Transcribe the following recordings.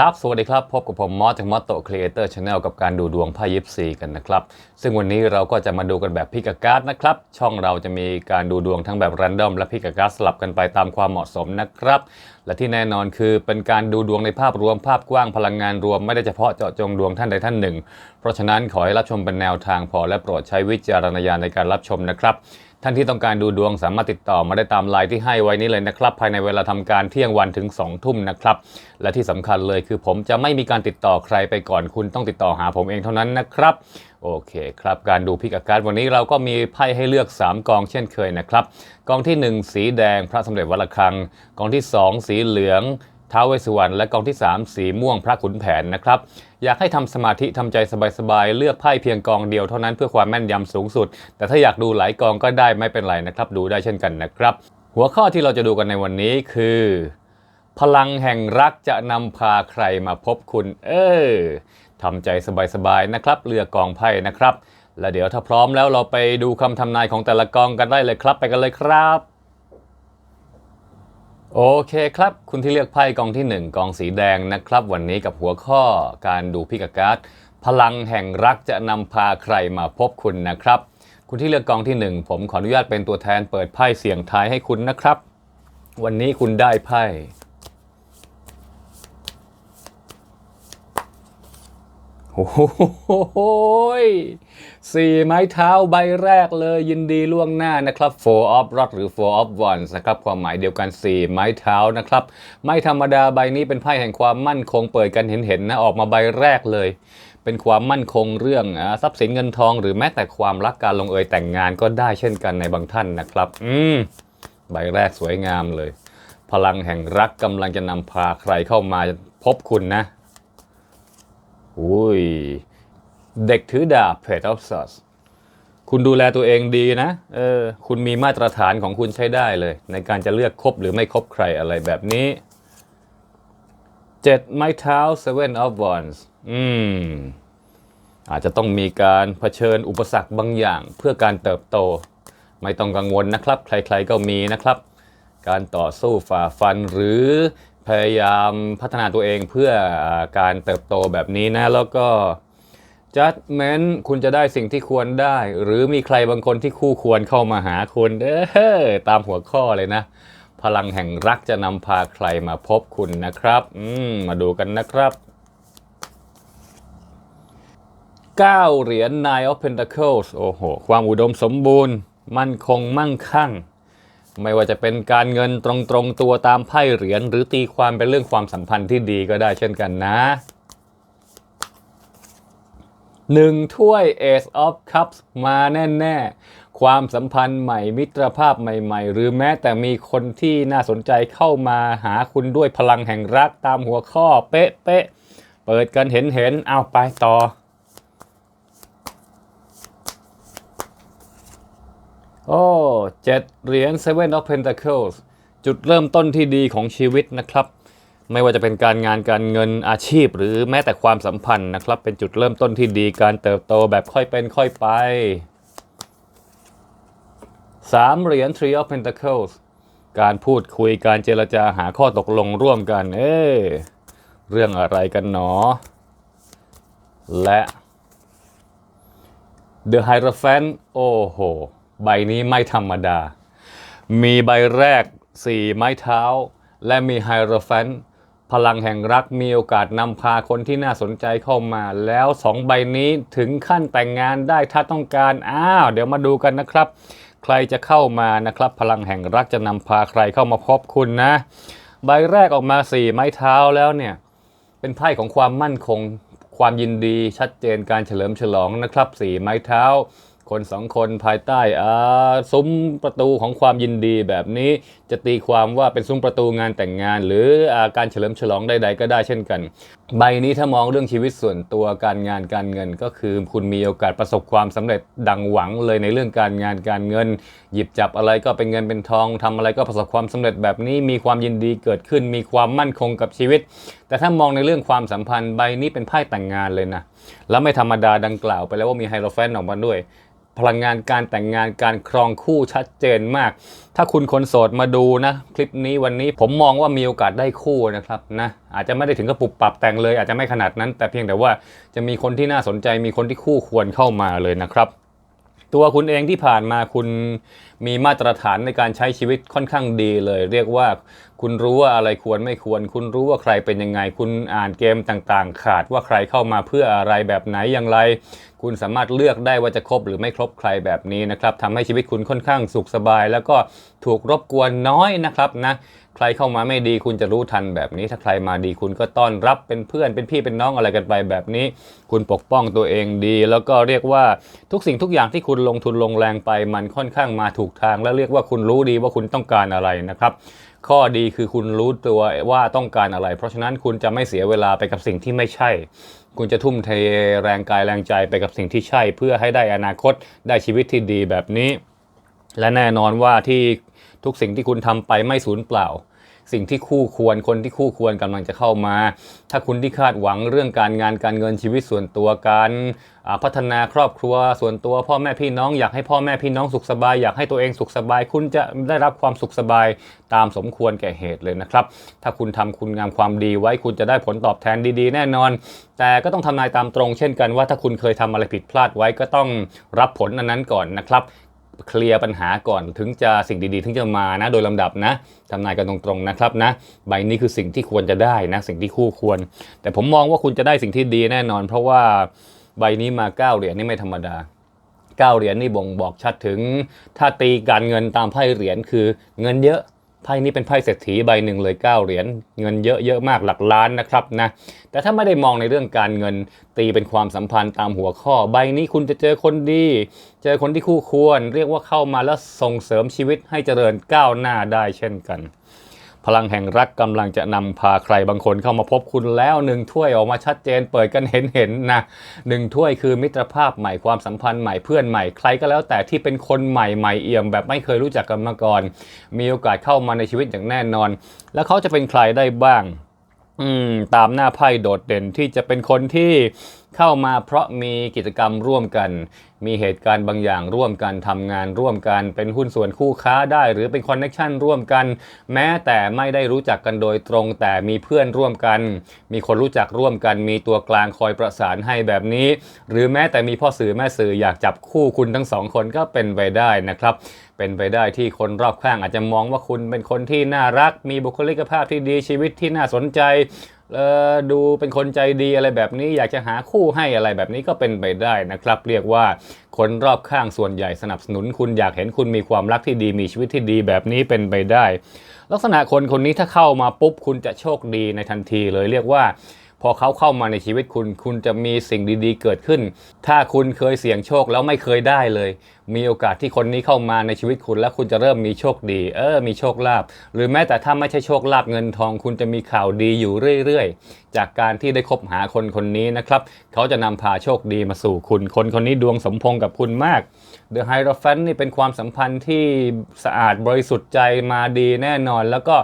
ครับ สวัสดีครับ พบกับผมมอสจากมอสโตครีเอเตอร์ชาแนลกับการดูดวงไพ่ยิปซีกันนะครับ ซึ่งวันนี้เราก็จะมาดูกันแบบพิกาการ์ดนะครับ ช่องเราจะมีการดูดวงทั้งแบบรันดอมและพิกาการ์ดสลับกันไปตามความเหมาะสมนะครับ และที่แน่นอนคือเป็นการดูดวงในภาพรวมภาพกว้างพลังงานรวมไม่ได้เฉพาะเจาะจงดวงท่านใดท่านหนึ่ง เพราะฉะนั้นขอให้รับชมเป็นแนวทางพอและโปรดใช้วิจารณญาณในการรับชมนะครับ ท่านที่ต้องการดูดวงสามารถติดต่อมาได้ตามไลน์ที่ให้ไว้นี้เลยนะครับ ภายในเวลาทำการเที่ยงวันถึง2ทุ่มนะครับ และที่สำคัญเลยคือผมจะไม่มีการติดต่อใครไปก่อนคุณต้องติดต่อหาผมเองเท่านั้นนะครับ โอเคครับ การดูพิกอาการวันนี้เราก็มีไพ่ให้เลือก 3 กองเช่นเคยนะครับ กองทีหนึ่1 สีแดงพระสมเด็จวัดระฆัง กองที่ 2 สีเหลือง ท้าวเวสสุวรรณและกองที่ 3 สีม่วงพระขุนแผนนะครับ อยากให้ทำสมาธิทำใจสบายๆ เลือกไพ่เพียงกองเดียวเท่านั้นเพื่อความแม่นยำสูงสุด แต่ถ้าอยากดูหลายกองก็ได้ไม่เป็นไรนะครับ ดูได้เช่นกันนะครับ หัวข้อที่เราจะดูกันในวันนี้คือ พลังแห่งรักจะนำพาใครมาพบคุณ เออทำใจสบายๆนะครับ เลือกกองไพ่นะครับ แล้วเดี๋ยวถ้าพร้อมแล้วเราไปดูคำทำนายของแต่ละกองกันได้เลยครับ ไปกันเลยครับ โอเคครับ คุณที่เลือกไพ่กองที่ 1 กองสีแดงนะครับ วันนี้กับหัวข้อการดูพิกาการ์ดพลังแห่งรักจะนำพาใครมาพบคุณนะครับ คุณที่เลือกกองที่ 1 ผมขออนุญาตเป็นตัวแทนเปิดไพ่เสียงทายให้คุณนะครับ วันนี้คุณได้ไพ่ โอ้โหยสี่ไม้เท้าใบแรกเลยยินดีล่วงหน้านะครับ four of rod หรือ four of wands นะครับความหมายเดียวกันสี่ไม้เท้านะครับ ไม่ธรรมดาใบนี้เป็นไพ่แห่งความมั่นคงเปิดกันเห็นๆนะออกมาใบแรกเลย เป็นความมั่นคงเรื่องทรัพย์สินเงินทอง หรือแม้แต่ความรักการลงเอยแต่งงานก็ได้เช่นกันในบางท่านนะครับ อืมใบแรกสวยงามเลย พลังแห่งรักกำลังจะนำพาใครเข้ามาพบคุณนะ อุ้ย เด็กถือดาบเพจออฟซัสคุณดูแลตัวเองดีนะ เออ คุณมีมาตรฐานของคุณใช้ได้เลย ในการจะเลือกคบหรือไม่คบใครอะไรแบบนี้เจ็ดไม้เท้า seven of wands อืม อาจจะต้องมีการเผชิญอุปสรรคบางอย่างเพื่อการเติบโต ไม่ต้องกังวลนะครับ ใครๆก็มีนะครับ การต่อสู้ฝ่าฟันหรือ พยายามพัฒนาตัวเองเพื่ออการเติบโตแบบนี้นะ แล้วก็ judgment คุณจะได้สิ่งที่ควรได้ หรือมีใครบางคนที่คู่ควรเข้ามาหาคุณเออตามหัวข้อเลยนะ พลังแห่งรักจะนำพาใครมาพบคุณนะครับอืมมาดูกันนะครับ9เหรียญ Nine of Pentacles โอ้โห ความอุดมสมบูรณ์ มั่นคงมั่งคั่ง ไม่ว่าจะเป็นการเงินตรงๆตัวตามไพ่เหรียญหรือตีความเป็นเรื่องความสัมพันธ์ที่ดีก็ได้เช่นกันนะหนึ่งถ้วย Ace of Cups มาแน่ๆ ความสัมพันธ์ใหม่มิตรภาพใหม่ ๆ หรือแม้แต่มีคนที่น่าสนใจเข้ามาหาคุณด้วยพลังแห่งรักตามหัวข้อเป๊ะๆเปิดกันเห็นๆเอาไปต่อ โอ้เจ็ดเหรียญ Seven of Pentacles จุดเริ่มต้นที่ดีของชีวิตนะครับ ไม่ว่าจะเป็นการงานการเงินอาชีพ หรือแม้แต่ความสัมพันธ์นะครับ เป็นจุดเริ่มต้นที่ดีการเติบโตแบบค่อยเป็นค่อยไปสามเหรียญ Three of Pentacles การพูดคุยการเจรจาหาข้อตกลงร่วมกัน เอ๊เรื่องอะไรกันหนอ และ The Hierophant โอ้โห ใบนี้ไม่ธรรมดา มีใบแรก4ไม้เท้า และมี Hierophant พลังแห่งรักมีโอกาสนำพาคนที่น่าสนใจเข้ามา แล้วสองใบนี้ถึงขั้นแต่งงานได้ถ้าต้องการ อ้าว เดี๋ยวมาดูกันนะครับ ใครจะเข้ามานะครับ พลังแห่งรักจะนำพาใครเข้ามาพบคุณนะ ใบแรกออกมา4ไม้เท้าแล้วเนี่ย เป็นไพ่ของความมั่นคง ความยินดีชัดเจนการเฉลิมฉลองนะครับสี่ไม้เท้า คนสองคนภายใต้อาซุ้มประตูของความยินดีแบบนี้จะตีความว่าเป็นซุ้มประตูงานแต่งงาน หรืออาการเฉลิมฉลองใดๆก็ได้เช่นกัน ใบนี้ถ้ามองเรื่องชีวิตส่วนตัวการงานการเงิน ก็คือคุณมีโอกาสประสบความสำเร็จดังหวังเลยในเรื่องการงานการเงิน หยิบจับอะไรก็เป็นเงินเป็นทองทำอะไรก็ประสบความสำเร็จแบบนี้มีความยินดีเกิดขึ้น มีความมั่นคงกับชีวิต แต่ถ้ามองในเรื่องความสัมพันธ์ใบนี้เป็นไพ่แต่งงานเลยนะแล้วไม่ธรรมดาดังกล่าวไปแล้วว่ามีไฮโรแฟนออกมาด้วย พลังงานการแต่งงานการครองคู่ชัดเจนมาก ถ้าคุณคนโสดมาดูนะ คลิปนี้วันนี้ผมมองว่ามีโอกาสได้คู่นะครับนะอาจจะไม่ได้ถึงกับปรับปรับแต่งเลย อาจจะไม่ขนาดนั้น แต่เพียงแต่ว่าจะมีคนที่น่าสนใจมีคนที่คู่ควรเข้ามาเลยนะครับตัวคุณเองที่ผ่านมาคุณมีมาตรฐานในการใช้ชีวิตค่อนข้างดีเลย เรียกว่า คุณรู้ว่าอะไรควรไม่ควร คุณรู้ว่าใครเป็นยังไง คุณอ่านเกมต่างๆ ขาดว่าใครเข้ามาเพื่ออะไรแบบไหนอย่างไร คุณสามารถเลือกได้ว่าจะคบหรือไม่คบใครแบบนี้นะครับทำให้ชีวิตคุณค่อนข้างสุขสบาย แล้วก็ถูกรบกวนน้อยนะครับนะใครเข้ามาไม่ดีคุณจะรู้ทันแบบนี้ ถ้าใครมาดีคุณก็ต้อนรับเป็นเพื่อนเป็นพี่เป็นน้องอะไรกันไปแบบนี้ คุณปกป้องตัวเองดี แล้วก็เรียกว่าทุกสิ่งทุกอย่างที่คุณลงทุนลงแรงไป มันค่อนข้างมาถูกทาง และเรียกว่าคุณรู้ดีว่าคุณต้องการอะไรนะครับ ข้อดีคือคุณรู้ตัวว่าต้องการอะไร เพราะฉะนั้นคุณจะไม่เสียเวลาไปกับสิ่งที่ไม่ใช่ คุณจะทุ่มเทแรงกายแรงใจไปกับสิ่งที่ใช่ เพื่อให้ได้อนาคตได้ชีวิตที่ดีแบบนี้ และแน่นอนว่าที่ทุกสิ่งที่คุณทำไปไม่สูญเปล่า สิ่งที่คู่ควรคนที่คู่ควรกำลังจะเข้ามา ถ้าคุณที่คาดหวังเรื่องการงานการเงินชีวิตส่วนตัวการพัฒนาครอบครัวส่วนตัว พ่อแม่พี่น้องอยากให้พ่อแม่พี่น้องสุขสบายอยากให้ตัวเองสุขสบาย คุณจะได้รับความสุขสบายตามสมควรแก่เหตุเลยนะครับ ถ้าคุณทำคุณงามความดีไว้คุณจะได้ผลตอบแทนดีๆ แน่นอน แต่ก็ต้องทำนายตามตรง เช่นกันว่าถ้าคุณเคยทำอะไรผิดพลาดไว้ก็ต้องรับผลอันนั้นก่อนนะครับ เคลียร์ปัญหาก่อนถึงจะสิ่งดีๆ ถึงจะมานะ โดยลำดับนะทำนายกันตรงๆนะครับนะใบนี้คือสิ่งที่ควรจะได้นะ สิ่งที่คู่ควร แต่ผมมองว่าคุณจะได้สิ่งที่ดีแน่นอน เพราะว่าใบนี้มาเก้าเหรียญนี่ไม่ธรรมดาเก้าเหรียญนี่บ่งบอกชัดถึง ถ้าตีการเงินตามไพ่เหรียญคือเงินเยอะ ไพ่นี้เป็นไพ่เศรษฐีใบหนึ่งเลยเก้าเหรียญเงินเยอะเยอะมากหลักล้านนะครับนะแต่ถ้าไม่ได้มองในเรื่องการเงินตีเป็นความสัมพันธ์ตามหัวข้อ ใบนี้คุณจะเจอคนดี เจอคนที่คู่ควร เรียกว่าเข้ามาแล้วส่งเสริมชีวิตให้เจริญก้าวหน้าได้เช่นกัน พลังแห่งรักกำลังจะนำพาใครบางคนเข้ามาพบคุณแล้วหนึ่งถ้วยออกมาชัดเจนเปิดกันเห็นเห็นๆนะหนึ่งถ้วยคือมิตรภาพใหม่ความสัมพันธ์ใหม่เพื่อนใหม่ใครก็แล้วแต่ที่เป็นคนใหม่ใหม่เอี่ยม แบบไม่เคยรู้จักกันมาก่อน มีโอกาสเข้ามาในชีวิตอย่างแน่นอน แล้วเขาจะเป็นใครได้บ้าง อืมตามหน้าไพ่โดดเด่นที่จะเป็นคนที่เข้ามาเพราะมีกิจกรรมร่วมกัน มีเหตุการณ์บางอย่างร่วมกันทำงานร่วมกัน เป็นหุ้นส่วนคู่ค้าได้ หรือเป็นคอนเน็ชันร่วมกัน แม้แต่ไม่ได้รู้จักกันโดยตรง แต่มีเพื่อนร่วมกัน มีคนรู้จักร่วมกัน มีตัวกลางคอยประสานให้แบบนี้ หรือแม้แต่มีพ่อสื่อแม่สื่ออยากจับคู่คุณทั้งสองคนก็เป็นไปได้นะครับ เป็นไปได้ที่คนรอบข้างอาจจะมองว่าคุณเป็นคนที่น่ารัก มีบุคลิกภาพที่ดีชีวิตที่น่าสนใจดูเป็นคนใจดีอะไรแบบนี้อยากจะหาคู่ให้อะไรแบบนี้ก็เป็นไปได้นะครับ เรียกว่าคนรอบข้างส่วนใหญ่สนับสนุน คุณอยากเห็นคุณมีความรักที่ดีมีชีวิตที่ดีแบบนี้เป็นไปได้ ลักษณะคนคนนี้ถ้าเข้ามาปุ๊บคุณจะโชคดีในทันทีเลยเรียกว่า พอเขาเข้ามาในชีวิตคุณ คุณจะมีสิ่งดีๆ เกิดขึ้น ถ้าคุณเคยเสี่ยงโชคแล้วไม่เคยได้เลย มีโอกาสที่คนนี้เข้ามาในชีวิตคุณ แล้วคุณจะเริ่มมีโชคดี เออ มีโชคลาภหรือแม้แต่ถ้าไม่ใช่โชคลาภเงินทอง คุณจะมีข่าวดีอยู่เรื่อยๆ จากการที่ได้คบหาคนคนนี้นะครับ เขาจะนำพาโชคดีมาสู่คุณ คนคนนี้ดวงสมพงกับคุณมาก The Hierophant นี่เป็นความสัมพันธ์ที่สะอาดบริสุทธิ์ใจมาดีแน่นอน แล้วก็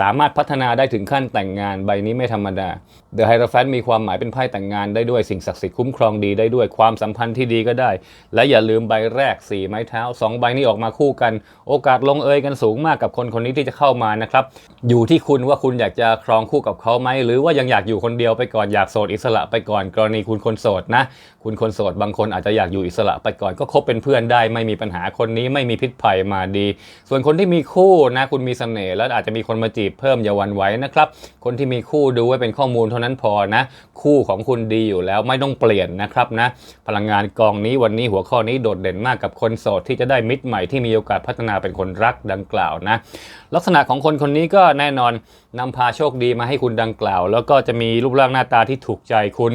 สามารถพัฒนาได้ถึงขั้นแต่งงานใบนี้ไม่ธรรมดา The Hierophant มีความหมายเป็นไพ่แต่งงานได้ด้วยสิ่งศักดิ์สิทธิ์คุ้มครองดีได้ด้วยความสัมพันธ์ที่ดีก็ได้ และอย่าลืมใบแรก 4 ไม้เท้า 2 ใบนี้ออกมาคู่กัน โอกาสลงเอยกันสูงมากกับคนคนนี้ที่จะเข้ามานะครับ อยู่ที่คุณว่าคุณอยากจะครองคู่กับเขาไหม หรือว่ายังอยากอยู่คนเดียวไปก่อนอยากโสดอิสระไปก่อนกรณีคุณคนโสดนะ คุณคนโสดบางคนอาจจะอยากอยู่อิสระไปก่อนก็คบเป็นเพื่อนได้ไม่มีปัญหาคนนี้ไม่มีพิษภัยมาดี ส่วนคนที่มีคู่นะคุณมีเสน่ห์แล้วอาจจะมีคนมาจีบเพิ่มอย่าวันไหวนะครับคนที่มีคู่ดูไว้เป็นข้อมูลเท่านั้นพอนะ คู่ของคุณดีอยู่แล้วไม่ต้องเปลี่ยนนะครับนะ พลังงานกองนี้วันนี้หัวข้อนี้โดดเด่นมากกับคนโสดที่จะได้มิตรใหม่ที่มีโอกาสพัฒนาเป็นคนรักดังกล่าวนะ ลักษณะของคนคนนี้ก็แน่นอนนำพาโชคดีมาให้คุณดังกล่าว แล้วก็จะมีรูปร่างหน้าตาที่ถูกใจคุณ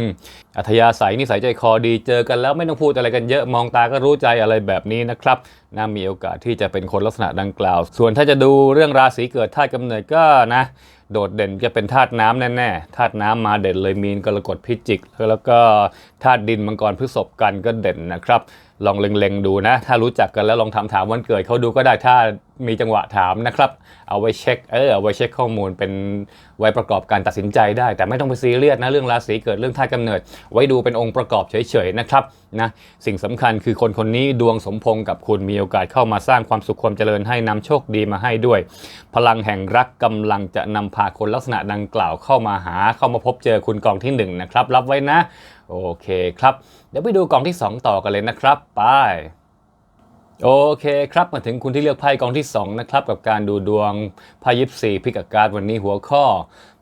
อัธยาศัยนิสัยใจคอดีเจอกันแล้วไม่ต้องพูดอะไรกันเยอะมองตาก็รู้ใจอะไรแบบนี้นะครับน่ามีโอกาสที่จะเป็นคนลักษณะดังกล่าว ส่วนถ้าจะดูเรื่องราศีเกิดธาตุกำเนิดก็นะ โดดเด่นจะเป็นธาตุน้ำแน่ๆธาตุน้ำมาเด่นเลยมีนกรกฎพิจิก แล้วก็ธาตุดินมังกรพฤษภกันก็เด่นนะครับ ลองเล็งๆดูนะ ถ้ารู้จักกันแล้วลองทำถามวันเกิดเขาดูก็ได้ถ้ามีจังหวะถามนะครับ เอาไว้เช็คเออเอาไว้เช็คข้อมูลเป็นไว้ประกอบการตัดสินใจได้ แต่ไม่ต้องไปซีเรียสนะเรื่องราศีเกิดเรื่องธาตุกำเนิด ไว้ดูเป็นองค์ประกอบเฉยๆนะครับนะสิ่งสำคัญคือคนคนนี้ดวงสมพงษ์กับคุณมีโอกาสเข้ามาสร้างความสุขความเจริญให้นำโชคดีมาให้ด้วย พลังแห่งรักกำลังจะนำพาคนลักษณะดังกล่าวเข้ามาหาเข้ามาพบเจอคุณกองที่หนึ่งนะครับรับไว้นะ โอเคครับ เดี๋ยวไปดูกองที่สองต่อกันเลยนะครับ ไป โอเคครับ มาถึงคุณที่เลือกไพ่กองที่ 2 นะครับ กับการดูดวงไพ่ยิปซีพิกอาการวันนี้หัวข้อ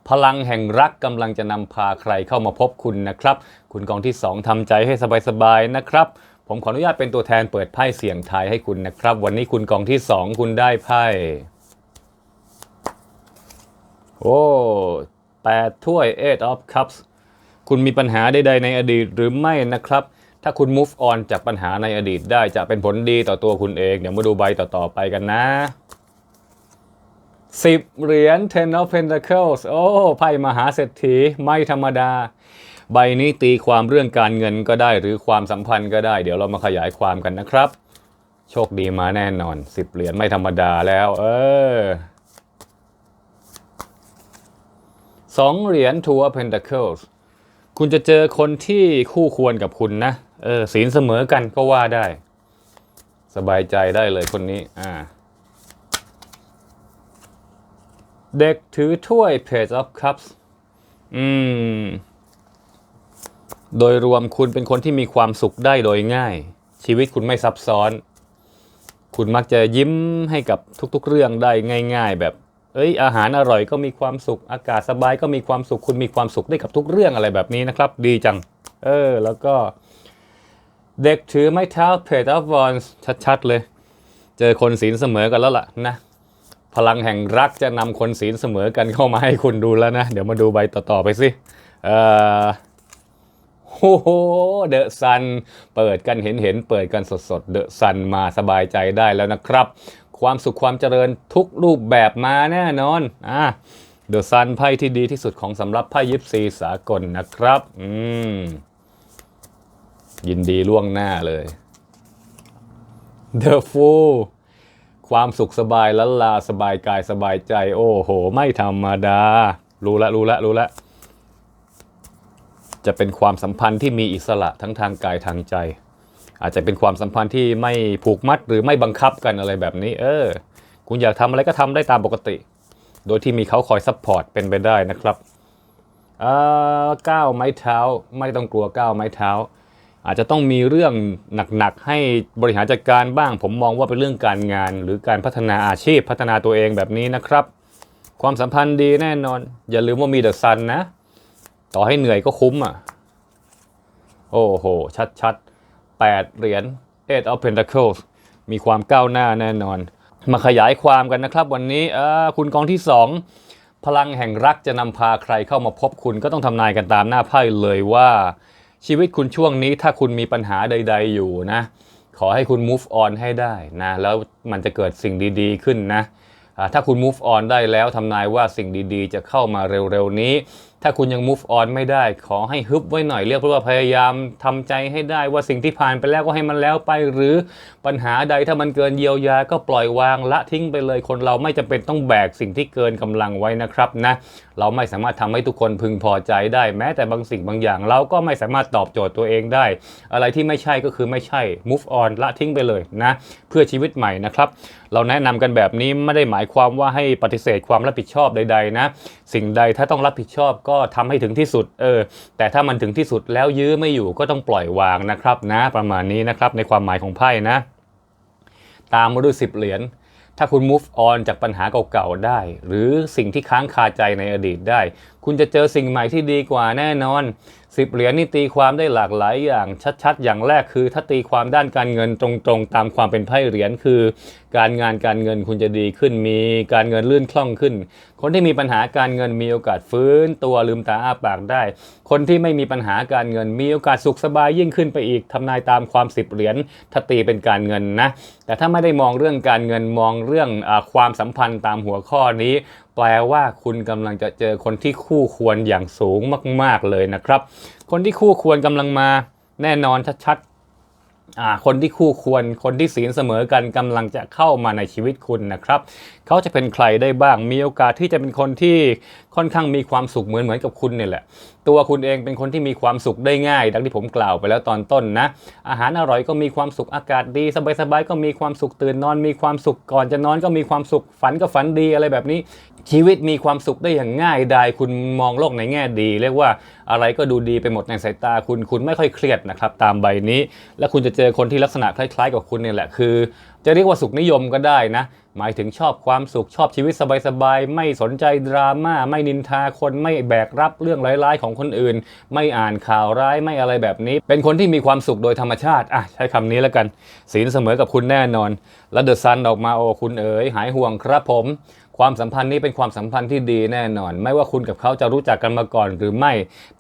พลังแห่งรักกำลังจะนำพาใครเข้ามาพบคุณนะครับ คุณกองที่ 2ทำใจให้สบายๆนะครับผมขออนุญาตเป็นตัวแทนเปิดไพ่เสียงทายให้คุณนะครับ วันนี้คุณกองที่ 2 คุณได้ไพ่ โอ้แปดถ้วย eight of cups คุณมีปัญหาใดๆในอดีตหรือไม่นะครับ ถ้าคุณ move on จากปัญหาในอดีตได้จะเป็นผลดีต่อตัวคุณเอง เดี๋ยวมาดูใบต่อๆไปกันนะ10เหรียญ ten of pentacles โอ้ ไพ่มหาเศรษฐีไม่ธรรมดา ใบนี้ตีความเรื่องการเงินก็ได้หรือความสัมพันธ์ก็ได้ เดี๋ยวเรามาขยายความกันนะครับ โชคดีมาแน่นอน10เหรียญไม่ธรรมดาแล้ว เออสองเหรียญ two of pentacles คุณจะเจอคนที่คู่ควรกับคุณนะเออศีลเสมอกันก็ว่าได้ สบายใจได้เลยคนนี้อ่าเด็กถือถ้วย Page of Cups อืม โดยรวมคุณเป็นคนที่มีความสุขได้โดยง่าย ชีวิตคุณไม่ซับซ้อน คุณมักจะยิ้มให้กับทุกๆเรื่องได้ง่าย ๆ แบบ เอ้ยอาหารอร่อยก็มีความสุข อากาศสบายก็มีความสุขคุณมีความสุขได้กับทุกเรื่องอะไรแบบนี้นะครับ ดีจัง เออ แล้วก็ เด็กถือไม้เท้า Page of Wands ชัดๆเลย เจอคนศีลเสมอกันแล้วล่ะนะพลังแห่งรักจะนำคนศีลเสมอกันเข้ามาให้คุณดูแล้วนะ เดี๋ยวมาดูใบต่อๆไปสิเอ่อโอ้โหเดอะซัน เปิดกันเห็นเห็นๆเปิดกันสดๆเดอะซันมาสบายใจได้แล้วนะครับ ความสุขความเจริญทุกรูปแบบมาแน่นอนอะเดอะซันไพ่ที่ดีที่สุดของสำหรับไพ่ยิปซีสากลนะครับ อืม ยินดีล่วงหน้าเลย The Fool ความสุขสบายละลาสบายกายสบายใจ โอ้โห ไม่ธรรมดา รู้ละรู้ละรู้ละ จะเป็นความสัมพันธ์ที่มีอิสระทั้งทางกายทางใจ อาจจะเป็นความสัมพันธ์ที่ไม่ผูกมัดหรือไม่บังคับกันอะไรแบบนี้ เออ คุณอยากทำอะไรก็ทำได้ตามปกติ โดยที่มีเขาคอยซัพพอร์ตเป็นไปได้นะครับเอ่อก้าวไม้เท้าไม่ต้องกลัวก้าวไม้เท้า อาจจะต้องมีเรื่องหนักๆให้บริหารจัดการบ้าง ผมมองว่าเป็นเรื่องการงาน หรือการพัฒนาอาชีพพัฒนาตัวเองแบบนี้นะครับ ความสัมพันธ์ดีแน่นอน อย่าลืมว่ามีเดอะซันนะ ต่อให้เหนื่อยก็คุ้มอะ โอ้โห ชัดๆ 8 เหรียญ Eight of Pentacles มีความก้าวหน้าแน่นอน มาขยายความกันนะครับ วันนี้คุณกองที่ 2 พลังแห่งรักจะนำพาใครเข้ามาพบคุณก็ต้องทำนายกันตามหน้าไพ่เลยว่า ชีวิตคุณช่วงนี้ถ้าคุณมีปัญหาใด ๆ อยู่นะ ขอให้คุณ move on ให้ได้นะ แล้วมันจะเกิดสิ่งดีๆ ขึ้นนะถ้าคุณ move on ได้แล้วทำนายว่าสิ่งดีๆ จะเข้ามาเร็วๆนี้ ถ้าคุณยัง move on ไม่ได้ ขอให้ฮึบไว้หน่อยเรียกว่าพยายามทำใจให้ได้ว่าสิ่งที่ผ่านไปแล้วก็ให้มันแล้วไป หรือปัญหาใดถ้ามันเกินเยียวยาก็ปล่อยวางละทิ้งไปเลย คนเราไม่จำเป็นต้องแบกสิ่งที่เกินกำลังไว้นะครับนะเราไม่สามารถทำให้ทุกคนพึงพอใจได้ แม้แต่บางสิ่งบางอย่าง เราก็ไม่สามารถตอบโจทย์ตัวเองได้ อะไรที่ไม่ใช่ก็คือไม่ใช่ move on ละทิ้งไปเลยนะเพื่อชีวิตใหม่นะครับเราแนะนำกันแบบนี้ไม่ได้หมายความว่าให้ปฏิเสธความรับผิดชอบใดๆนะสิ่งใดถ้าต้องรับผิดชอบก็็ทำให้ถึงที่สุดเออแต่ถ้ามันถึงที่สุดแล้วยื้อไม่อยู่ก็ต้องปล่อยวางนะครับนะประมาณนี้นะครับในความหมายของไพ่นะ ตามมาด้วย10เหรียญถ้าคุณ move on จากปัญหาเก่าๆได้ หรือสิ่งที่ค้างคาใจในอดีตได้ คุณจะเจอสิ่งใหม่ที่ดีกว่าแน่นอน 10เหรียญนี่ตีความได้หลากหลายอย่างชัดๆ อย่างแรกคือ ถ้าตีความด้านการเงินตรงๆ ตามความเป็นไพ่เหรียญคือ การงานการเงินคุณจะดีขึ้นมีการเงินลื่นคล่องขึ้น คนที่มีปัญหาการเงินมีโอกาสฟื้น ตัวลืมตาอ้าปากได้ คนที่ไม่มีปัญหาการเงิน มีโอกาสสุขสบายยิ่งขึ้นไปอีกทำนายตามความสิบเหรียญถ้าตีเป็นการเงินนะแต่ถ้าไม่ได้มองเรื่องการเงินมองเรื่องอความสัมพันธ์ตามหัวข้อนี้แปลว่าคุณกำลังจะเจอคนที่คู่ควรอย่างสูงมาก ๆเลยนะครับ คนที่คู่ควรกำลังมาแน่นอนชัดๆอ่าคนที่คู่ควรคนที่ศีลเสมอกันกำลังจะเข้ามาในชีวิตคุณนะครับ เขาจะเป็นใครได้บ้างมีโอกาสที่จะเป็นคนที่ค่อนข้างมีความสุขเหมือนเหมือนกับคุณเนี่ยแหละ ตัวคุณเองเป็นคนที่มีความสุขได้ง่าย ดังที่ผมกล่าวไปแล้วตอนต้นนะ อาหารอร่อยก็มีความสุขอากาศดีสบายๆก็มีความสุขตื่นนอน มีความสุขก่อนจะนอนก็มีความสุขฝันก็ฝันดีอะไรแบบนี้ ชีวิตมีความสุขได้อย่างง่ายดายคุณมองโลกในแง่ดี เรียกว่าอะไรก็ดูดีไปหมดในสายตาคุณคุณไม่ค่อยเครียดนะครับตามใบนี้ และคุณจะเจอคนที่ลักษณะคล้ายๆ กับคุณเนี่ยแหละคือ จะเรียกว่าสุขนิยมก็ได้นะ หมายถึงชอบความสุขชอบชีวิตสบายๆไม่สนใจดราม่าไม่นินทาคนไม่แบกรับเรื่องร้ายๆของคนอื่น ไม่อ่านข่าวร้ายไม่อะไรแบบนี้ เป็นคนที่มีความสุขโดยธรรมชาติอะใช้คำนี้แล้วกันศีลเสมอกับคุณแน่นอน แล้วเดอะซันออกมาโอ้คุณเอ๋ยหายห่วงครับผม ความสัมพันธ์นี้เป็นความสัมพันธ์ที่ดีแน่นอน ไม่ว่าคุณกับเขาจะรู้จักกันมาก่อนหรือไม่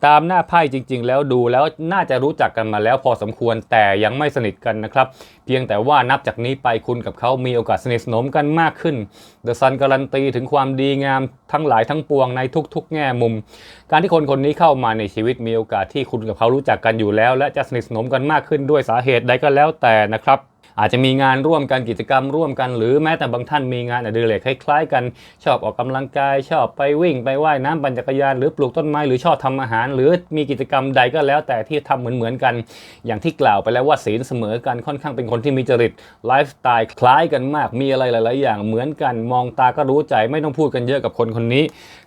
ตามหน้าไพ่จริง ๆ แล้วดูแล้วน่าจะรู้จักกันมาแล้วพอสมควรแต่ยังไม่สนิทกันนะครับ เพียงแต่ว่านับจากนี้ไปคุณกับเขามีโอกาสสนิทสนมกันมากขึ้น The Sun การันตีถึงความดีงามทั้งหลายทั้งปวงในทุก ๆ แง่มุม การที่คนคนนี้เข้ามาในชีวิตมีโอกาสที่คุณกับเขารู้จักกันอยู่แล้ว และจะสนิทสนมกันมากขึ้นด้วยสาเหตุใดก็แล้วแต่นะครับ อาจจะมีงานร่วมกันกิจกรรมร่วมกัน หรือแม้แต่บางท่านมีงานอดิเรกคล้ายๆ กันชอบออกกำลังกายชอบไปวิ่งไปว่ายน้ำปั่นจักรยานหรือปลูกต้นไม้หรือชอบทำอาหาร หรือมีกิจกรรมใดก็แล้ว แต่ที่ทำเหมือนๆกัน อย่างที่กล่าวไปแล้วว่าศีลเสมอกันค่อนข้างเป็นคนที่มีจริตไลฟ์สไตล์คล้ายกันมากมีอะไรหลาย ๆ อย่างเหมือนกันมองตาก็รู้ใจไม่ต้องพูดกันเยอะกับคนคนนี้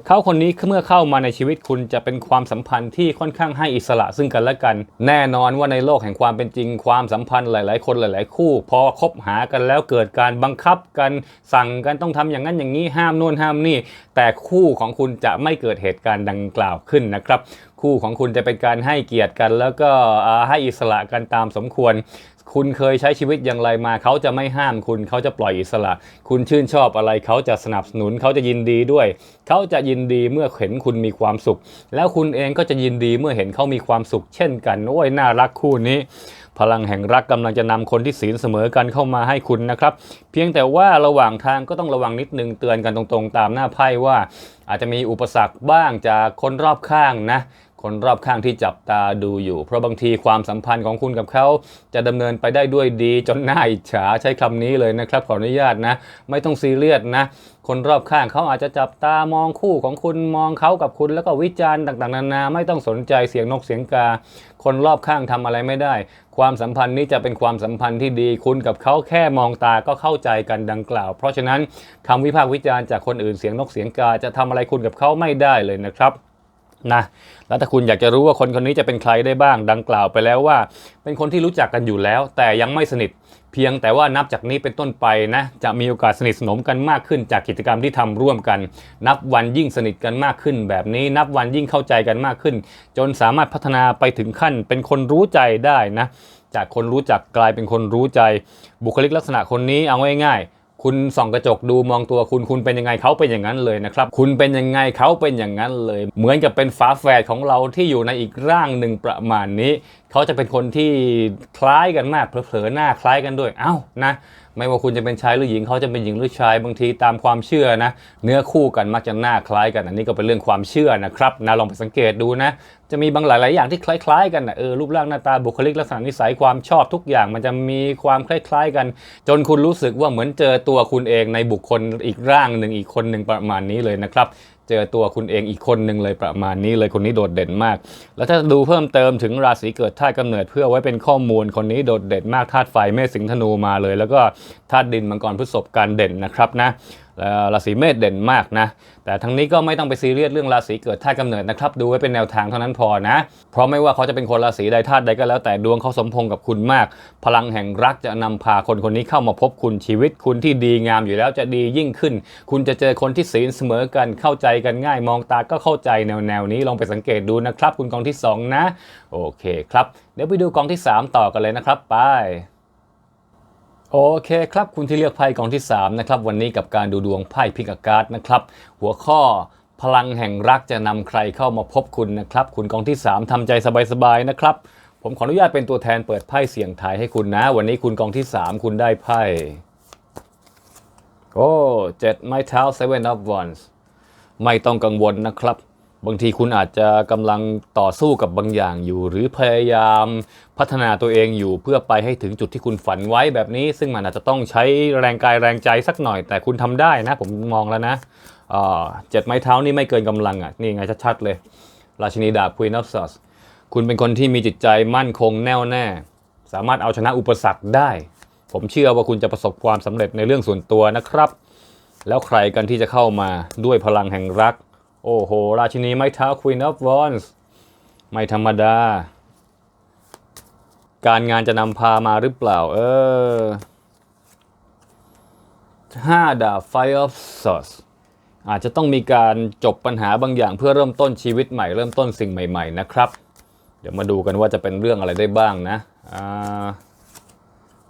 เขาคนนี้เมื่อเข้ามาในชีวิตคุณจะเป็นความสัมพันธ์ที่ค่อนข้างให้อิสระซึ่งกันและกัน แน่นอนว่าในโลกแห่งความเป็นจริงความสัมพันธ์หลาย ๆ คนหลาย ๆ คู่พอคบหากันแล้วเกิดการบังคับกันสั่งกันต้องทำอย่างนั้นอย่างนี้ห้ามโน่นห้ามนี่ แต่คู่ของคุณจะไม่เกิดเหตุการณ์ดังกล่าวขึ้นนะครับ คู่ของคุณจะเป็นการให้เกียรติกัน แล้วก็ให้อิสระกันตามสมควรคุณเคยใช้ชีวิตอย่างไรมาเขาจะไม่ห้ามคุณเขาจะปล่อยอิสระ คุณชื่นชอบอะไรเขาจะสนับสนุนเขาจะยินดีด้วย เขาจะยินดีเมื่อเห็นคุณมีความสุข แล้วคุณเองก็จะยินดีเมื่อเห็นเขามีความสุข เช่นกันโอ้ยน่ารักคู่นี้ พลังแห่งรักกำลังจะนำคนที่ศีลเสมอกันเข้ามาให้คุณนะครับ เพียงแต่ว่าระหว่างทางก็ต้องระวังนิดนึงเตือนกันตรงๆ ตามหน้าไพ่ว่า อาจจะมีอุปสรรคบ้างจากคนรอบข้างนะ คนรอบข้างที่จับตาดูอยู่ เพราะบางทีความสัมพันธ์ของคุณกับเขาจะดำเนินไปได้ด้วยดีจนน่าอิจฉาใช้คำนี้เลยนะครับขออนุญาตนะ ไม่ต้องซีเรียสนะ คนรอบข้างเขาอาจจะจับตามองคู่ของคุณมองเขากับคุณแล้วก็วิจารณ์ต่างๆ นานาไม่ต้องสนใจเสียงนกเสียงกา คนรอบข้างทำอะไรไม่ได้ ความสัมพันธ์นี้จะเป็นความสัมพันธ์ที่ดีคุณกับเขาแค่มองตาก็เข้าใจกันดังกล่าว เพราะฉะนั้นคำวิพากษ์วิจารณ์จากคนอื่นเสียงนกเสียงกาจะทำอะไรคุณกับเขาไม่ได้เลยนะครับ นะแล้วถ้าคุณอยากจะรู้ว่าคนคนนี้จะเป็นใครได้บ้าง ดังกล่าวไปแล้วว่า เป็นคนที่รู้จักกันอยู่แล้ว แต่ยังไม่สนิท เพียงแต่ว่านับจากนี้เป็นต้นไปนะจะมีโอกาสสนิทสนมกันมากขึ้นจากกิจกรรมที่ทำร่วมกัน นับวันยิ่งสนิทกันมากขึ้น แบบนี้นับวันยิ่งเข้าใจกันมากขึ้น จนสามารถพัฒนาไปถึงขั้น เป็นคนรู้ใจได้นะจากคนรู้จักกลายเป็นคนรู้ใจ บุคลิกลักษณะคนนี้เอาง่ายๆ คุณส่องกระจกดูมองตัวคุณคุณเป็นยังไงเขาเป็นอย่างนั้นเลยนะครับ คุณเป็นยังไงเขาเป็นอย่างนั้นเลย เหมือนกับเป็นฝาแฝดของเราที่อยู่ในอีกร่างหนึ่งประมาณนี้ เขาจะเป็นคนที่คล้ายกันมากเผลอๆหน้าคล้ายกันด้วย เอ้านะไม่ว่าคุณจะเป็นชายหรือหญิงเขาจะเป็นหญิงหรือชายบางทีตามความเชื่อนะ เนื้อคู่กันมักจะหน้าคล้ายกัน อันนี้ก็เป็นเรื่องความเชื่อนะครับนะลองไปสังเกตดูนะ จะมีบางหลายๆอย่างที่คล้ายๆ กันนะเออรูปร่างหน้าตาบุคลิกลักษณะนิสัยความชอบทุกอย่างมันจะมีความคล้ายๆกัน จนคุณรู้สึกว่าเหมือนเจอตัวคุณเองในบุคคลอีกร่างหนึ่งอีกคนหนึ่งประมาณนี้เลยนะครับเจอตัวคุณเองอีกคนหนึ่งเลยประมาณนี้เลยคนนี้โดดเด่นมาก แล้วถ้าดูเพิ่มเติมถึงราศีเกิดาตุกำเนิดเพื่อไว้เป็นข้อมูลคนนี้โดดเด่นมากธาตุไฟเมษสิงธนูมาเลย แล้วก็ธาตุดินมังกรพฤษภการเด่นนะครับนะ ราศีเมษเด่นมากนะ แต่ทั้งนี้ก็ไม่ต้องไปซีเรียสเรื่องราศีเกิดธาตุกำเนิดนะครับ ดูไว้เป็นแนวทางเท่านั้นพอนะ เพราะไม่ว่าเขาจะเป็นคนราศีใดธาตุใดก็แล้วแต่ดวงเขาสมพงษ์กับคุณมาก พลังแห่งรักจะนำพาคนคนนี้เข้ามาพบคุณชีวิต คุณที่ดีงามอยู่แล้วจะดียิ่งขึ้น คุณจะเจอคนที่ศีลเสมอกันเข้าใจกันง่าย มองตาก็เข้าใจแนวแนวนี้ลองไปสังเกตดูนะครับ คุณกองที่สองนะ โอเคครับ เดี๋ยวไปดูกองที่สามต่อกันเลยนะครับไป โอเคครับคุณที่เลือกไพ่กองที่3นะครับวันนี้กับการดูดวงไพ่พิกาการ์นะครับหัวข้อพลังแห่งรักจะนำใครเข้ามาพบคุณนะครับคุณกองที่ 3ทำใจสบายๆนะครับ ผมขออนุญาตเป็นตัวแทนเปิดไพ่เสี่ยงทายให้คุณนะ วันนี้คุณกองที่ 3 คุณได้ไพ่โอ้เจ็ดไม้เท้า seven of wands ไม่ต้องกังวลนะครับ บางทีคุณอาจจะกำลังต่อสู้กับบางอย่างอยู่ หรือพยายามพัฒนาตัวเองอยู่เพื่อไปให้ถึงจุดที่คุณฝันไว้แบบนี้ ซึ่งมันอาจจะต้องใช้แรงกายแรงใจสักหน่อย แต่คุณทำได้นะ ผมมองแล้วนะเจ็ดไม้เท้านี่ไม่เกินกำลังอะนี่ไงชัดๆเลย ราชินีดาบ Queen of Swords คุณเป็นคนที่มีจิตใจมั่นคงแน่วแน่ สามารถเอาชนะอุปสรรคได้ ผมเชื่อว่าคุณจะประสบความสำเร็จในเรื่องส่วนตัวนะครับ แล้วใครกันที่จะเข้ามาด้วยพลังแห่งรัก โอ้โห ราชินีไม้เท้า Queen of Wands ไม่ธรรมดา การงานจะนำพามาหรือเปล่า เออห้าดาบ Fire of Swords อาจจะต้องมีการจบปัญหาบางอย่างเพื่อเริ่มต้นชีวิตใหม่เริ่มต้นสิ่งใหม่ ๆ นะครับ เดี๋ยวมาดูกันว่าจะเป็นเรื่องอะไรได้บ้างนะอ่า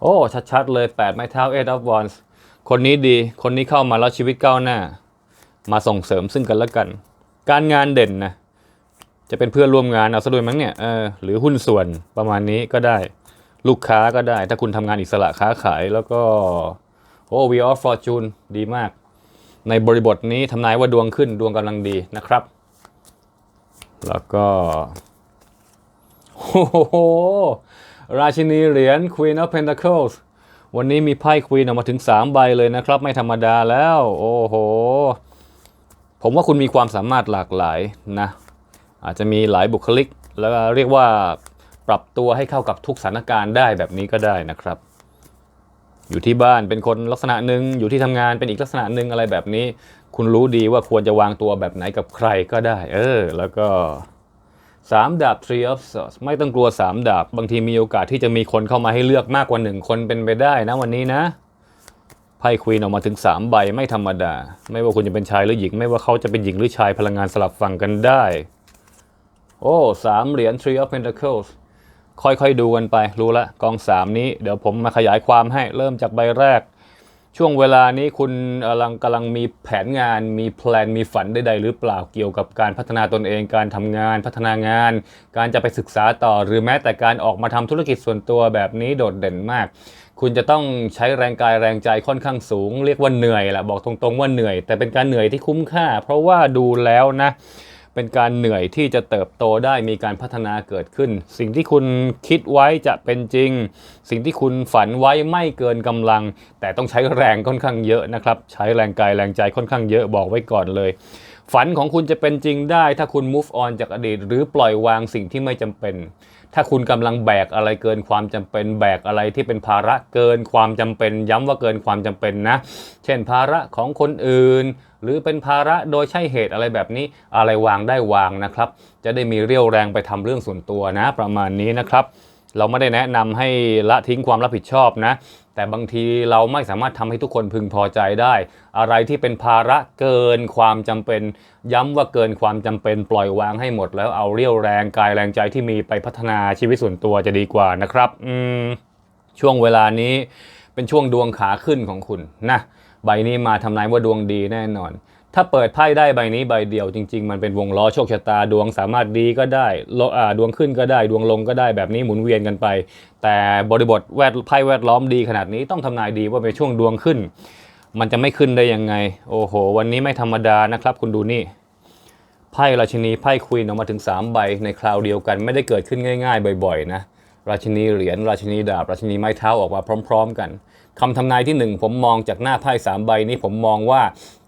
โอ้ ชัด ๆ เลย 8 ไม้เท้า Eight of Wands คนนี้ดี คนนี้เข้ามาแล้วชีวิตก้าวหน้า มาส่งเสริมซึ่งกันและกัน การงานเด่นนะจะเป็นเพื่อนร่วมงานเอาซะด้วยมั้งเนี่ยเออหรือหุ้นส่วนประมาณนี้ก็ได้ลูกค้าก็ได้ ถ้าคุณทำงานอิสระค้าขายแล้วก็โอ้ We of Fortune ดีมาก ในบริบทนี้ทำนายว่าดวงขึ้นดวงกำลังดีนะครับ แล้วก็โอ้โหราชินีเหรียญ Queen of Pentacles วันนี้มีไพ่ Queen ออกมาถึง 3 ใบเลยนะครับ ไม่ธรรมดาแล้ว โอ้โห ผมว่าคุณมีความสามารถหลากหลายนะอาจจะมีหลายบุคลิก แล้วเรียกว่าปรับตัวให้เข้ากับทุกสถานการณ์ได้แบบนี้ก็ได้นะครับ อยู่ที่บ้านเป็นคนลักษณะหนึ่งอยู่ที่ทำงานเป็นอีกลักษณะหนึ่งอะไรแบบนี้ คุณรู้ดีว่าควรจะวางตัวแบบไหนกับใครก็ได้ เออ แล้วก็สามดาบ three of swords ไม่ต้องกลัวสามดาบ บางทีมีโอกาสที่จะมีคนเข้ามาให้เลือกมากกว่าหนึ่งคนเป็นไปได้นะวันนี้นะ ไพ่ควีนออกมาถึง 3 ใบไม่ธรรมดา ไม่ว่าคุณจะเป็นชายหรือหญิง ไม่ว่าเขาจะเป็นหญิงหรือชายพลังงานสลับฝั่งกันได้ โอ้สามเหรียญ three of pentacles ค่อยๆดูกันไปรู้ละกอง 3 นี้ เดี๋ยวผมมาขยายความให้เริ่มจากใบแรก ช่วงเวลานี้คุณกำลังกำลังมีแผนงานมีแพลนมีฝันใดๆหรือเปล่าเกี่ยวกับการพัฒนาตนเองการทำงาน พัฒนางาน การจะไปศึกษาต่อหรือแม้แต่การออกมาทำธุรกิจส่วนตัวแบบนี้โดดเด่นมาก คุณจะต้องใช้แรงกายแรงใจค่อนข้างสูง เรียกว่าเหนื่อยแหละบอกตรงๆว่าเหนื่อย แต่เป็นการเหนื่อยที่คุ้มค่า เพราะว่าดูแล้วนะเป็นการเหนื่อยที่จะเติบโตได้มีการพัฒนาเกิดขึ้น สิ่งที่คุณคิดไว้จะเป็นจริง สิ่งที่คุณฝันไว้ไม่เกินกำลัง แต่ต้องใช้แรงค่อนข้างเยอะนะครับ ใช้แรงกายแรงใจค่อนข้างเยอะบอกไว้ก่อนเลย ฝันของคุณจะเป็นจริงได้ ถ้าคุณ move on จากอดีต หรือปล่อยวางสิ่งที่ไม่จำเป็น ถ้าคุณกำลังแบกอะไรเกินความจำเป็นแบกอะไรที่เป็นภาระเกินความจำเป็น ย้ำว่าเกินความจำเป็นนะ เช่นภาระของคนอื่น หรือเป็นภาระโดยใช่เหตุอะไรแบบนี้อะไรวางได้วางนะครับ จะได้มีเรี่ยวแรงไปทำเรื่องส่วนตัวนะ ประมาณนี้นะครับ เราไม่ได้แนะนำให้ละทิ้งความรับผิดชอบนะ แต่บางทีเราไม่สามารถทำให้ทุกคนพึงพอใจได้ อะไรที่เป็นภาระเกินความจำเป็น ย้ำว่าเกินความจำเป็นปล่อยวางให้หมด แล้วเอาเรี่ยวแรงกายแรงใจที่มีไปพัฒนาชีวิตส่วนตัวจะดีกว่านะครับอืมช่วงเวลานี้เป็นช่วงดวงขาขึ้นของคุณนะใบนี้มาทำนายว่าดวงดีแน่นอน ถ้าเปิดไพ่ได้ใบนี้ใบเดียวจริง ๆ มันเป็นวงล้อโชคชะตาดวงสามารถดีก็ได้ดวงขึ้นก็ได้ดวงลงก็ได้แบบนี้หมุนเวียนกันไป แต่บริบทแวดไพ่แวดล้อมดีขนาดนี้ต้องทำนายดีว่าเป็นช่วงดวงขึ้น มันจะไม่ขึ้นได้ยังไง โอ้โห วันนี้ไม่ธรรมดานะครับ คุณดูนี่ไพ่ราชินีไพ่ควีนออกมาถึง 3 ใบในคราวเดียวกันไม่ได้เกิดขึ้นง่าย ๆ บ่อย ๆ นะราชินีเหรียญราชินีดาบราชินีไม้เท้าออกมาพร้อม ๆ กันคำทำนายที่หนึ่งผมมองจากหน้าไพ่สามใบนี้ผมมองว่า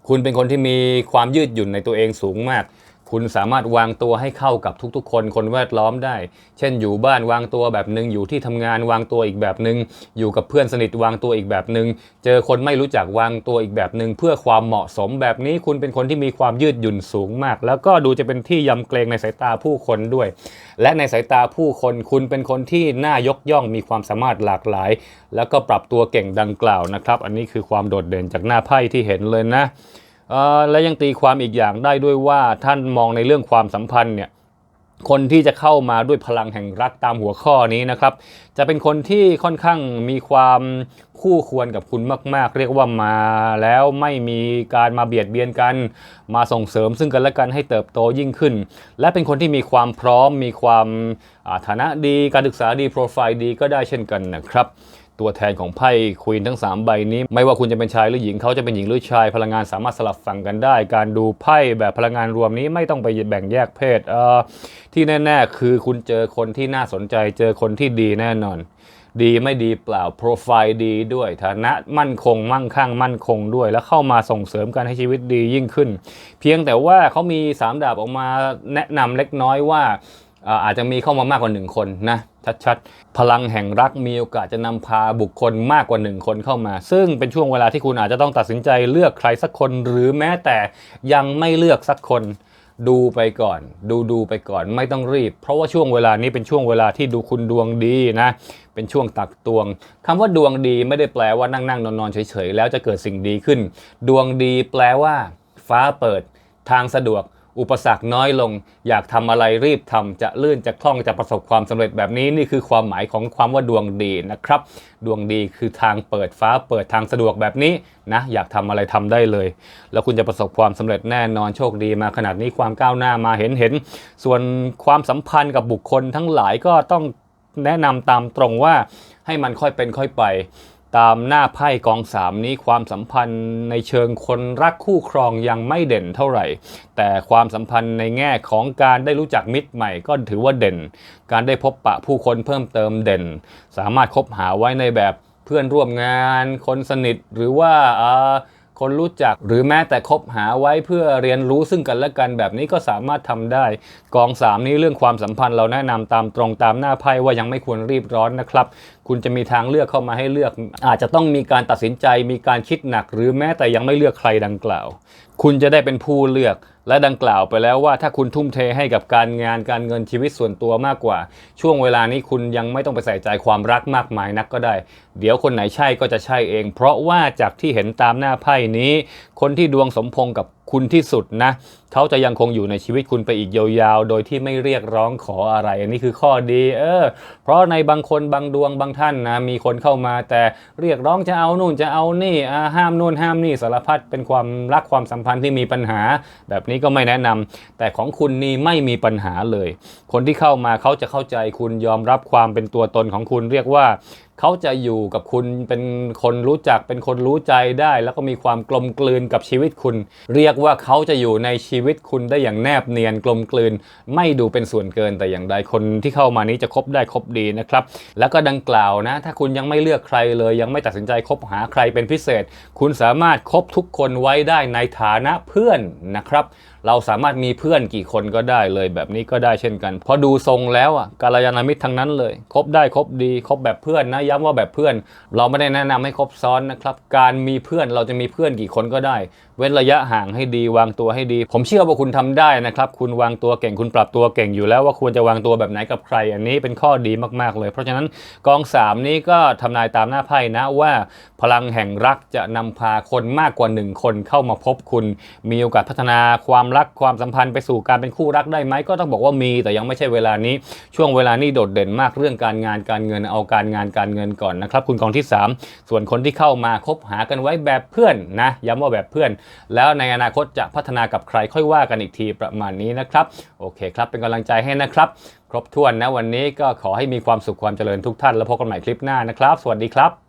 คุณเป็นคนที่มีความยืดหยุ่นในตัวเองสูงมาก คุณสามารถวางตัวให้เข้ากับทุกๆ คนคนแวดล้อมได้ เช่นอยู่บ้านวางตัวแบบหนึ่งอยู่ที่ทำงานวางตัวอีกแบบหนึ่งอยู่กับเพื่อนสนิทวางตัวอีกแบบหนึ่งเจอคนไม่รู้จักวางตัวอีกแบบหนึ่งเพื่อความเหมาะสมแบบนี้คุณเป็นคนที่มีความยืดหยุ่นสูงมาก แล้วก็ดูจะเป็นที่ยำเกรงในสายตาผู้คนด้วย และในสายตาผู้คนคุณเป็นคนที่น่ายกย่องมีความสามารถหลากหลาย แล้วก็ปรับตัวเก่งดังกล่าวนะครับ อันนี้คือความโดดเด่นจากหน้าไพ่ที่เห็นเลยนะ และยังตีความอีกอย่างได้ด้วยว่าท่านมองในเรื่องความสัมพันธ์เนี่ยคนที่จะเข้ามาด้วยพลังแห่งรักตามหัวข้อนี้นะครับ จะเป็นคนที่ค่อนข้างมีความคู่ควรกับคุณมาก ๆ เรียกว่ามาแล้วไม่มีการมาเบียดเบียนกัน มาส่งเสริมซึ่งกันและกันให้เติบโตยิ่งขึ้น และเป็นคนที่มีความพร้อม มีความฐานะดีการศึกษาดีโปรไฟล์ดีก็ได้เช่นกันนะครับ ตัวแทนของไพ่ควีนทั้ง 3 ใบนี้ ไม่ว่าคุณจะเป็นชายหรือหญิงเขาจะเป็นหญิงหรือชาย พลังงานสามารถสลับฝั่งกันได้ การดูไพ่แบบพลังงานรวมนี้ไม่ต้องไปแบ่งแยกเพศเออที่แน่ ๆ คือคุณเจอคนที่น่าสนใจ เจอคนที่ดีแน่นอน ดีไม่ดีเปล่าโปรไฟล์ดีด้วยฐานะมั่นคง มั่งคั่งมั่นคงด้วย แล้วเข้ามาส่งเสริมการให้ชีวิตดียิ่งขึ้น เพียงแต่ว่าเขามีสามดาบออกมาแนะนำเล็กน้อยว่าอาจจะมีเข้ามามากกว่าหนึ่งคนนะ ชัดๆ พลังแห่งรักมีโอกาสจะนำพาบุคคลมากกว่าหนึ่งคนเข้ามา ซึ่งเป็นช่วงเวลาที่คุณอาจจะต้องตัดสินใจเลือกใครสักคน หรือแม้แต่ยังไม่เลือกสักคนดูไปก่อน ดูดูไปก่อนไม่ต้องรีบ เพราะว่าช่วงเวลานี้เป็นช่วงเวลาที่ดูคุณดวงดีนะ เป็นช่วงตักตวงคำว่าดวงดีไม่ได้แปลว่านั่งนั่งนอนนอนเฉยๆ แล้วจะเกิดสิ่งดีขึ้น ดวงดีแปลว่า ฟ้าเปิด ทางสะดวก อุปสรรคน้อยลง อยากทำอะไรรีบทำจะลื่นจะคล่องจะประสบความสำเร็จแบบนี้นี่คือความหมายของความว่าดวงดีนะครับ ดวงดีคือทางเปิดฟ้าเปิดทางสะดวกแบบนี้นะอยากทำอะไรทำได้เลย แล้วคุณจะประสบความสำเร็จแน่นอนโชคดีมาขนาดนี้ความก้าวหน้ามาเห็นเห็น ส่วนความสัมพันธ์กับบุคคลทั้งหลายก็ต้องแนะนำตามตรงว่าให้มันค่อยเป็นค่อยไป ตามหน้าไพ่กองสามนี้ความสัมพันธ์ในเชิงคนรักคู่ครองยังไม่เด่นเท่าไหร่ แต่ความสัมพันธ์ในแง่ของการได้รู้จักมิตรใหม่ก็ถือว่าเด่น การได้พบปะผู้คนเพิ่มเติมเด่น สามารถคบหาไว้ในแบบเพื่อนร่วมงาน คนสนิทหรือว่าอ่า คนรู้จัก หรือแม้แต่คบหาไว้เพื่อเรียนรู้ซึ่งกันและกันแบบนี้ก็สามารถทำได้ กองสามนี้เรื่องความสัมพันธ์เราแนะนำตามตรงตามหน้าไพ่ว่ายังไม่ควรรีบร้อนนะครับ คุณจะมีทางเลือกเข้ามาให้เลือก อาจจะต้องมีการตัดสินใจมีการคิดหนัก หรือแม้แต่ยังไม่เลือกใครดังกล่าว คุณจะได้เป็นผู้เลือก และดังกล่าวไปแล้วว่าถ้าคุณทุ่มเทให้กับการงานการเงินชีวิตส่วนตัวมากกว่า ช่วงเวลานี้คุณยังไม่ต้องไปใส่ใจความรักมากมายนักก็ได้ เดี๋ยวคนไหนใช่ก็จะใช่เอง เพราะว่าจากที่เห็นตามหน้าไพ่นี้ คนที่ดวงสมพงกับ คุณที่สุดนะเขาจะยังคงอยู่ในชีวิตคุณไปอีกยาวๆ โดยที่ไม่เรียกร้องขออะไร อันนี้คือข้อดีเออเพราะในบางคนบางดวงบางท่านนะมีคนเข้ามาแต่เรียกร้องจะเอานู่นจะเอานี่ห้ามนู่นห้ามนี่สารพัดเป็นความรักความสัมพันธ์ที่มีปัญหา แบบนี้ก็ไม่แนะนำแต่ของคุณนี่ไม่มีปัญหาเลย คนที่เข้ามาเขาจะเข้าใจคุณยอมรับความเป็นตัวตนของคุณเรียกว่า เขาจะอยู่กับคุณเป็นคนรู้จักเป็นคนรู้ใจได้ แล้วก็มีความกลมกลืนกับชีวิตคุณ เรียกว่าเขาจะอยู่ในชีวิตคุณได้อย่างแนบเนียนกลมกลืน ไม่ดูเป็นส่วนเกินแต่อย่างใดคนที่เข้ามานี้จะคบได้คบดีนะครับ แล้วก็ดังกล่าวนะ ถ้าคุณยังไม่เลือกใครเลย ยังไม่ตัดสินใจคบหาใครเป็นพิเศษ คุณสามารถคบทุกคนไว้ได้ในฐานะเพื่อนนะครับ เราสามารถมีเพื่อนกี่คนก็ได้เลยแบบนี้ก็ได้เช่นกันเพราะดูทรงแล้วอะกาลยานามิตรทั้งนั้นเลย คบได้คบดี คบแบบเพื่อนนะย้ำว่าแบบเพื่อน เราไม่ได้แนะนำให้คบซ้อนนะครับ การมีเพื่อนเราจะมีเพื่อนกี่คนก็ได้ เว้นระยะห่างให้ดี วางตัวให้ดี ผมเชื่อว่าคุณทำได้นะครับคุณวางตัวเก่งคุณปรับตัวเก่งอยู่แล้วว่าควรจะวางตัวแบบไหนกับใคร อันนี้เป็นข้อดีมากๆเลย เพราะฉะนั้นกองสามนี้ก็ทำนายตามหน้าไพ่นะว่า พลังแห่งรักจะนำพาคนมากกว่าหนึ่งคนเข้ามาพบคุณ มีโอกาสพัฒนาความรักความสัมพันธ์ไปสู่การเป็นคู่รักได้ไหมก็ต้องบอกว่ามีแต่ยังไม่ใช่เวลานี้ช่วงเวลานี้โดดเด่นมากเรื่องการงานการเงินเอาการงานการเงินก่อนนะครับคุณกองที่ 3 ส่วนคนที่เข้ามาคบหากันไว้แบบเพื่อนนะย้ำว่าแบบเพื่อน แล้วในอนาคตจะพัฒนากับใครค่อยว่ากันอีกทีประมาณนี้นะครับโอเคครับเป็นกำลังใจให้นะครับครบถ้วนนะวันนี้ก็ขอให้มีความสุขความเจริญทุกท่านแล้วพบกันใหม่คลิปหน้านะครับ สวัสดีครับ